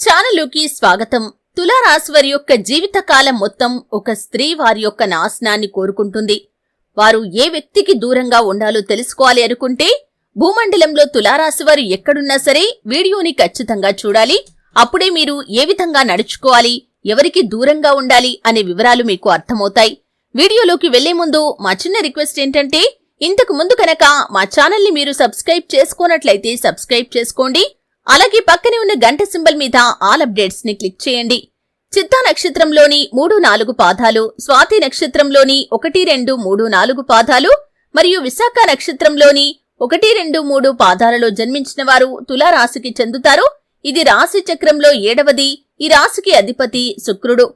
ఛానలుకి స్వాగతం. తులారాశి వారి యొక్క జీవితకాలం మొత్తం ఒక స్త్రీ వారి యొక్క నాశనాన్ని కోరుకుంటుంది. వారు ఏ వ్యక్తికి దూరంగా ఉండాలో తెలుసుకోవాలి అనుకుంటే భూమండలంలో తులారాశి వారు ఎక్కడున్నా సరే వీడియోని ఖచ్చితంగా చూడాలి. అప్పుడే మీరు ఏ విధంగా నడుచుకోవాలి ఎవరికి దూరంగా ఉండాలి అనే వివరాలు మీకు అర్థమవుతాయి. వీడియోలోకి వెళ్ళే ముందు మా చిన్న రిక్వెస్ట్ ఏంటంటే ఇంతకు ముందు కనుక మా ఛానల్ని మీరు సబ్స్క్రైబ్ చేసుకోనట్లయితే సబ్స్క్రైబ్ చేసుకోండి. అలాగే పక్కనే ఉన్న గంట సింబల్ మీద ఆల్ అప్డేట్స్ని క్లిక్ చేయండి. చిత్తా నక్షత్రంలోని మూడు నాలుగు పాదాలు స్వాతి నక్షత్రంలోని ఒకటి రెండు మూడు నాలుగు పాదాలు మరియు విశాఖ నక్షత్రంలోని ఒకటి రెండు మూడు పాదాలలో జన్మించిన వారు తులారాశికి చెందుతారు. ఇది రాశి చక్రంలో ఏడవది. ఈ రాశికి అధిపతి శుక్రుడు.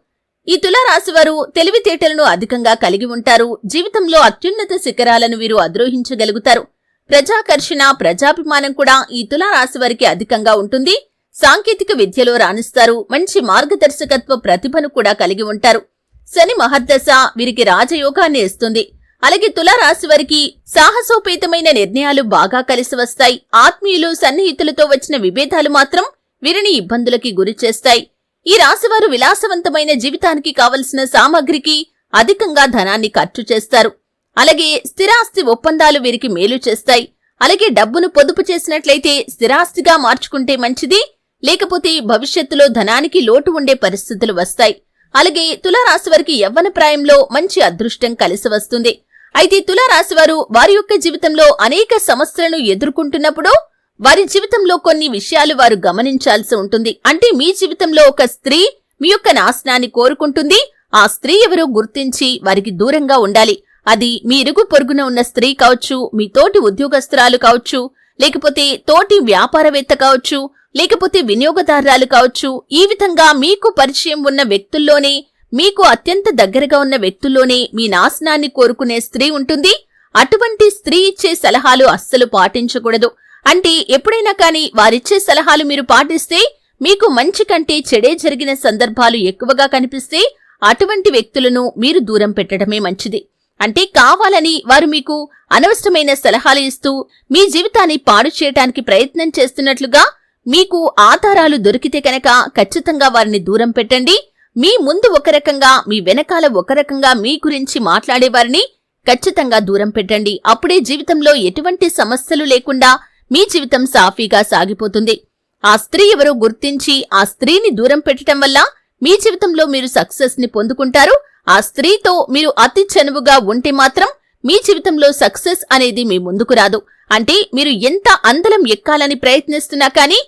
ఈ తులారాశి వారు తెలివితేటలను అధికంగా కలిగి ఉంటారు. జీవితంలో అత్యున్నత శిఖరాలను వీరు అధిరోహించగలుగుతారు. ప్రజాకర్షణ ప్రజాభిమానం కూడా ఈ తులారాశి వారికి అధికంగా ఉంటుంది. సాంకేతిక విద్యలో రాణిస్తారు. మంచి మార్గదర్శకత్వ ప్రతిభను కూడా కలిగి ఉంటారు. శని మహర్దశ వీరికి రాజయోగాన్ని ఇస్తుంది. అలాగే తులారాశి వారికి సాహసోపేతమైన నిర్ణయాలు బాగా కలిసి వస్తాయి. ఆత్మీయులు సన్నిహితులతో వచ్చిన విభేదాలు మాత్రం వీరిని ఇబ్బందులకి గురి చేస్తాయి. ఈ రాశివారు విలాసవంతమైన జీవితానికి కావలసిన సామగ్రికి అధికంగా ధనాన్ని ఖర్చు చేస్తారు. అలాగే స్థిరాస్తి ఒప్పందాలు వీరికి మేలు చేస్తాయి. అలాగే డబ్బును పొదుపు చేసినట్లయితే స్థిరాస్తిగా మార్చుకుంటే మంచిది లేకపోతే భవిష్యత్తులో ధనానికి లోటు ఉండే పరిస్థితులు వస్తాయి. అలాగే తులారాశి వారికి యవ్వన ప్రాయంలో మంచి అదృష్టం కలిసి వస్తుంది. అయితే తులారాశి వారు వారి యొక్క జీవితంలో అనేక సమస్యలను ఎదుర్కొంటున్నప్పుడు వారి జీవితంలో కొన్ని విషయాలు వారు గమనించాల్సి ఉంటుంది. అంటే మీ జీవితంలో ఒక స్త్రీ మీ యొక్క నాశనాన్ని కోరుకుంటుంది. ఆ స్త్రీ ఎవరో గుర్తించి వారికి దూరంగా ఉండాలి. అది మీ ఇరుగు పొరుగున ఉన్న స్త్రీ కావచ్చు మీ తోటి ఉద్యోగస్తురాలు కావచ్చు లేకపోతే తోటి వ్యాపారవేత్త కావచ్చు లేకపోతే వినియోగదారురాలు కావచ్చు ఈ విధంగా మీకు పరిచయం ఉన్న వ్యక్తుల్లోనే మీకు అత్యంత దగ్గరగా ఉన్న వ్యక్తుల్లోనే మీ నాశనాన్ని కోరుకునే స్త్రీ ఉంటుంది. అటువంటి స్త్రీ ఇచ్చే సలహాలు అస్సలు పాటించకూడదు. అంటే ఎప్పుడైనా కానీ వారిచ్చే సలహాలు మీరు పాటిస్తే మీకు మంచి కంటే చెడే జరిగిన సందర్భాలు ఎక్కువగా కనిపిస్తే అటువంటి వ్యక్తులను మీరు దూరం పెట్టడమే మంచిది. అంటే కావాలని వారు మీకు అనవసరమైన సలహాలు ఇస్తూ మీ జీవితాన్ని పాడు చేయటానికి ప్రయత్నం చేస్తున్నట్లుగా మీకు ఆధారాలు దొరికితే కనుక ఖచ్చితంగా వారిని దూరం పెట్టండి. మీ ముందు ఒక రకంగా మీ వెనకాల ఒక రకంగా మీ గురించి మాట్లాడేవారిని ఖచ్చితంగా దూరం పెట్టండి. అప్పుడే జీవితంలో ఎటువంటి సమస్యలు లేకుండా మీ జీవితం సాఫీగా సాగిపోతుంది. ఆ స్త్రీ ఎవరో గుర్తించి ఆ స్త్రీని దూరం పెట్టడం వల్ల మీ జీవితంలో మీరు సక్సెస్ని పొందుకుంటారు. ఆ స్త్రీతో మీరు అతి చనువుగా ఉంటే మాత్రం మీ జీవితంలో సక్సెస్ అనేది మీ ముందుకు రాదు. అంటే మీరు ఎంత అందలం ఎక్కాలని ప్రయత్నిస్తున్నా కానీ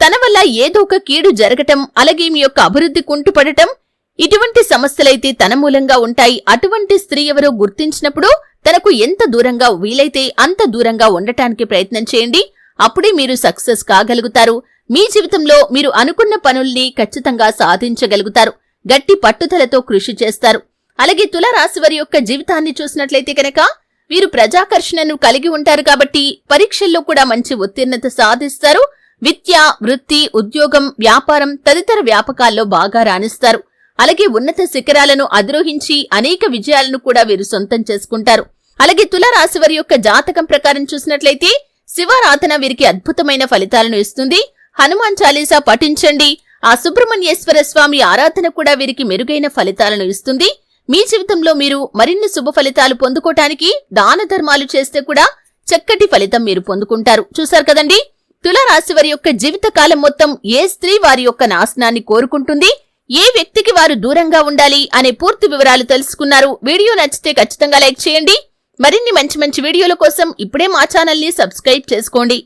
తన వల్ల ఏదో ఒక కీడు జరగటం అలాగే మీ యొక్క అభివృద్ధి కుంటుపడటం ఇటువంటి సమస్యలైతే తన మూలంగా ఉంటాయి. అటువంటి స్త్రీ ఎవరో గుర్తించినప్పుడు తనకు ఎంత దూరంగా వీలైతే అంత దూరంగా ఉండటానికి ప్రయత్నం చేయండి. అప్పుడే మీరు సక్సెస్ కాగలుగుతారు. మీ జీవితంలో మీరు అనుకున్న పనుల్ని ఖచ్చితంగా సాధించగలుగుతారు. గట్టి పట్టుదలతో కృషి చేస్తారు. అలాగే తులరాశి వారి యొక్క జీవితాన్ని చూసినట్లయితే కనుక వీరు ప్రజాకర్షణను కలిగి ఉంటారు కాబట్టి పరీక్షల్లో కూడా మంచి ఉత్తీర్ణత సాధిస్తారు. విద్య వృత్తి ఉద్యోగం వ్యాపారం తదితర వ్యాపకాల్లో బాగా రాణిస్తారు. అలాగే ఉన్నత శిఖరాలను అధిరోహించి అనేక విజయాలను కూడా వీరు సొంతం చేసుకుంటారు. అలాగే తులరాశి వారి యొక్క జాతకం ప్రకారం చూసినట్లయితే శివారాధన వీరికి అద్భుతమైన ఫలితాలను ఇస్తుంది. హనుమాన్ చాలీసా పఠించండి. ఆ సుబ్రహ్మణ్యేశ్వర స్వామి ఆరాధన కూడా వీరికి మెరుగైన ఫలితాలను ఇస్తుంది. మీ జీవితంలో మీరు మరిన్ని శుభ ఫలితాలు పొందుకోటానికి దాన ధర్మాలు చేస్తే కూడా చక్కటి ఫలితం మీరు పొందుకుంటారు. చూశారు కదండి? తులారాశి వారి యొక్క జీవితకాలం మొత్తం ఏ స్త్రీ వారి యొక్క నాశనాన్ని కోరుకుంటుంది? ఏ వ్యక్తికి వారు దూరంగా ఉండాలి అనే పూర్తి వివరాలు తెలుసుకున్నారు. వీడియో నచ్చితే ఖచ్చితంగా లైక్ చేయండి. మరిన్ని మంచి మంచి వీడియోల కోసం ఇప్పుడే మా ఛానల్ని సబ్స్క్రైబ్ చేసుకోండి.